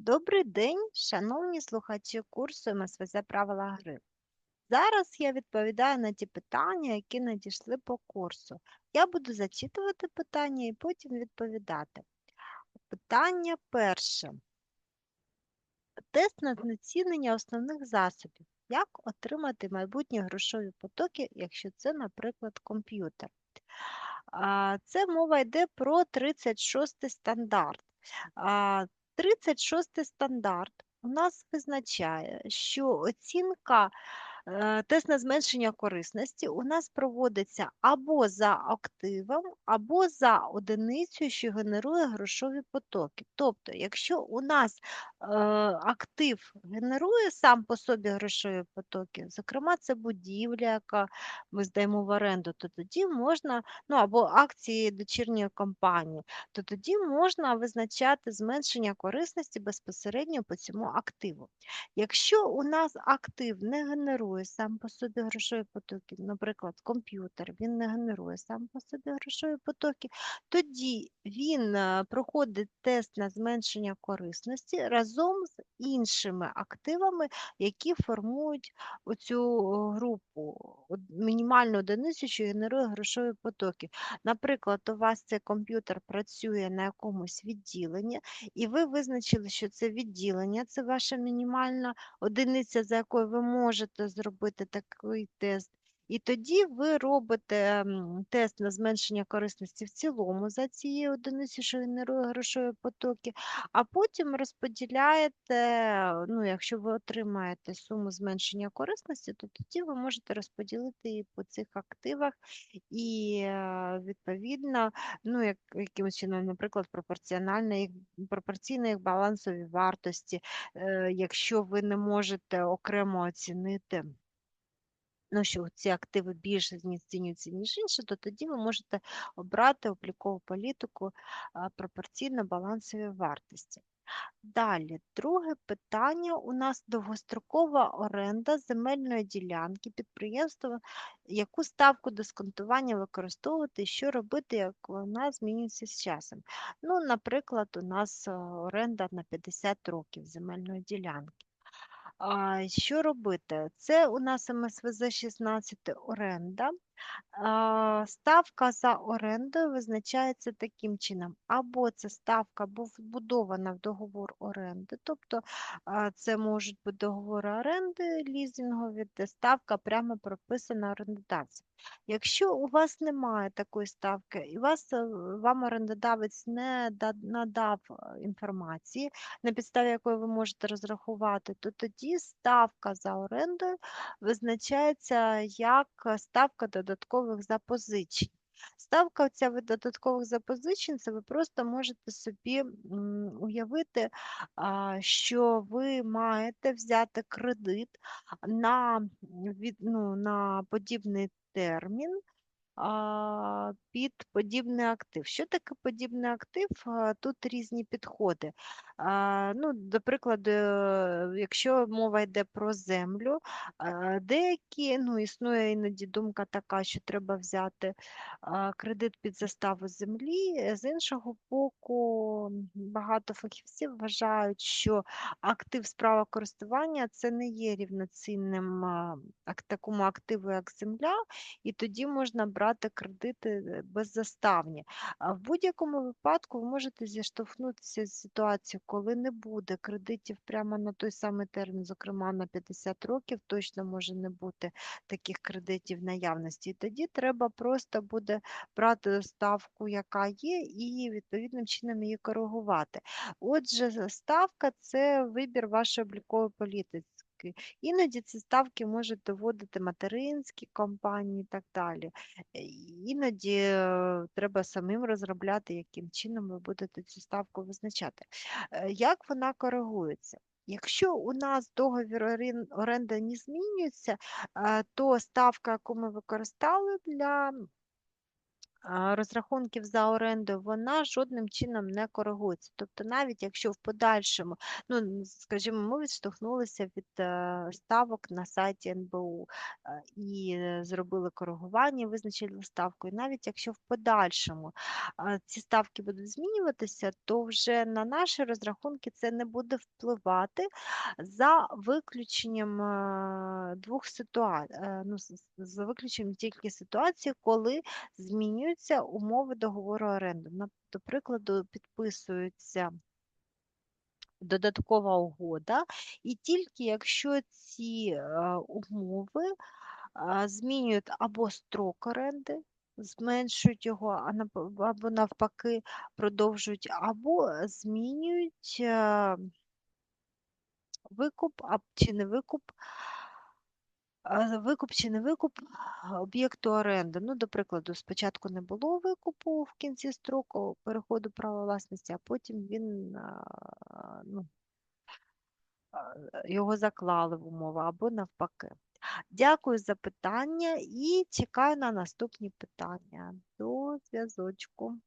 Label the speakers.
Speaker 1: Добрий день, шановні слухачі курсу МСВЗ правила гри. Зараз я відповідаю на ті питання, які надійшли по курсу. Я буду зачитувати питання і потім відповідати. Питання перше. Тест на знецінення основних засобів. Як отримати майбутні грошові потоки, якщо це, наприклад, комп'ютер? Це мова йде про 36 стандарт. А, 36 стандарт у нас визначає, що оцінка тест на зменшення корисності у нас проводиться або за активом, або за одиницею, що генерує грошові потоки. Тобто, якщо у нас е, актив генерує сам по собі грошові потоки, зокрема, це будівля, яка ми здаємо в оренду, то тоді можна, ну або акції дочірньої компанії, то тоді можна визначати зменшення корисності безпосередньо по цьому активу. Якщо у нас актив не генерує сам по собі грошові потоки, наприклад, комп'ютер, він не генерує сам по собі грошові потоки, тоді він е, проходить тест на зменшення корисності разом з іншими активами, які формують оцю групу, мінімальну одиницю, що генерує грошові потоки. Наприклад, у вас цей комп'ютер працює на якомусь відділенні, і ви визначили, що це відділення, це ваша мінімальна одиниця, за якою ви можете зробити такий тест. І тоді ви робите тест на зменшення корисності в цілому за цією одиницею, що генерує грошові потоки, а потім розподіляєте, ну, якщо ви отримаєте суму зменшення корисності, то тоді ви можете розподілити її по цих активах і е, відповідно, ну, як, якимось чином, наприклад, пропорціонально їх, пропорційно їх балансовій вартості, е, якщо ви не можете окремо оцінити. Ну, що ці активи більше знецінюються, ніж інші, то тоді ви можете обрати облікову політику пропорційно балансовій вартості. Далі, друге питання у нас довгострокова оренда земельної ділянки підприємства, яку ставку дисконтування використовувати що робити, як вона змінюється з часом. Ну, наприклад, у нас е, оренда на 50 років земельної ділянки. А, що робити? Це у нас МСВЗ 16 оренда. Ставка за орендою визначається таким чином: або ця ставка вбудована в договор оренди, тобто це можуть бути договори оренди лізингові, де ставка прямо прописана орендодавцем. Якщо у вас немає такої ставки, і вас, е, вам орендодавець не надав е, інформації, на підставі якої ви можете розрахувати, то тоді ставка за орендою визначається як ставка додаткових запозичень. Ставка ця від додаткових запозичень, це ви просто можете собі уявити, що ви маєте взяти кредит на, ну, на подібний термін під подібний актив. Що таке подібний актив? Тут різні підходи. Ну, До прикладу, е, якщо мова йде про землю, деякі, ну, існує іноді думка така, що треба взяти кредит під заставу землі. З іншого боку, багато фахівців вважають, що актив справа користування це не є рівноцінним такому активу, як земля, і тоді можна брати кредити е, беззаставні. В будь-якому випадку ви можете зіштовхнутися з ситуацією, коли не буде кредитів прямо на той самий термін, зокрема на 50 років, точно може не бути таких кредитів наявності. І тоді треба просто буде брати ставку, яка є, і відповідним чином її коригувати. Отже, ставка це вибір вашої облікової політики. Іноді ці ставки можуть доводити материнські компанії і так далі. Е, Іноді е, треба самим розробляти, яким чином ви будете цю ставку визначати. Е, Як вона коригується? Якщо у нас договір оренди не змінюється, то ставка, яку ми використали для розрахунків за оренду, вона жодним чином не коригується. Тобто, навіть якщо в подальшому, ну, скажімо, ми відштовхнулися від е, ставок на сайті НБУ е, і е, зробили коригування, визначили ставку, і навіть якщо в подальшому ці ставки будуть змінюватися, то вже на наші розрахунки це не буде впливати за виключенням двох ситуацій, ну, за виключенням тільки ситуації, коли змінюються умови договору оренди. До прикладу, підписується додаткова угода, і тільки якщо ці е, умови змінюють або строк оренди, зменшують його, або навпаки продовжують, або змінюють е, викуп чи не викуп. Викуп чи не викуп об'єкту оренди. Ну, до прикладу, спочатку не було викупу в кінці строку переходу права власності, а потім він ну, його заклали в умови або навпаки. Дякую за питання і чекаю на наступні питання. До зв'язочку.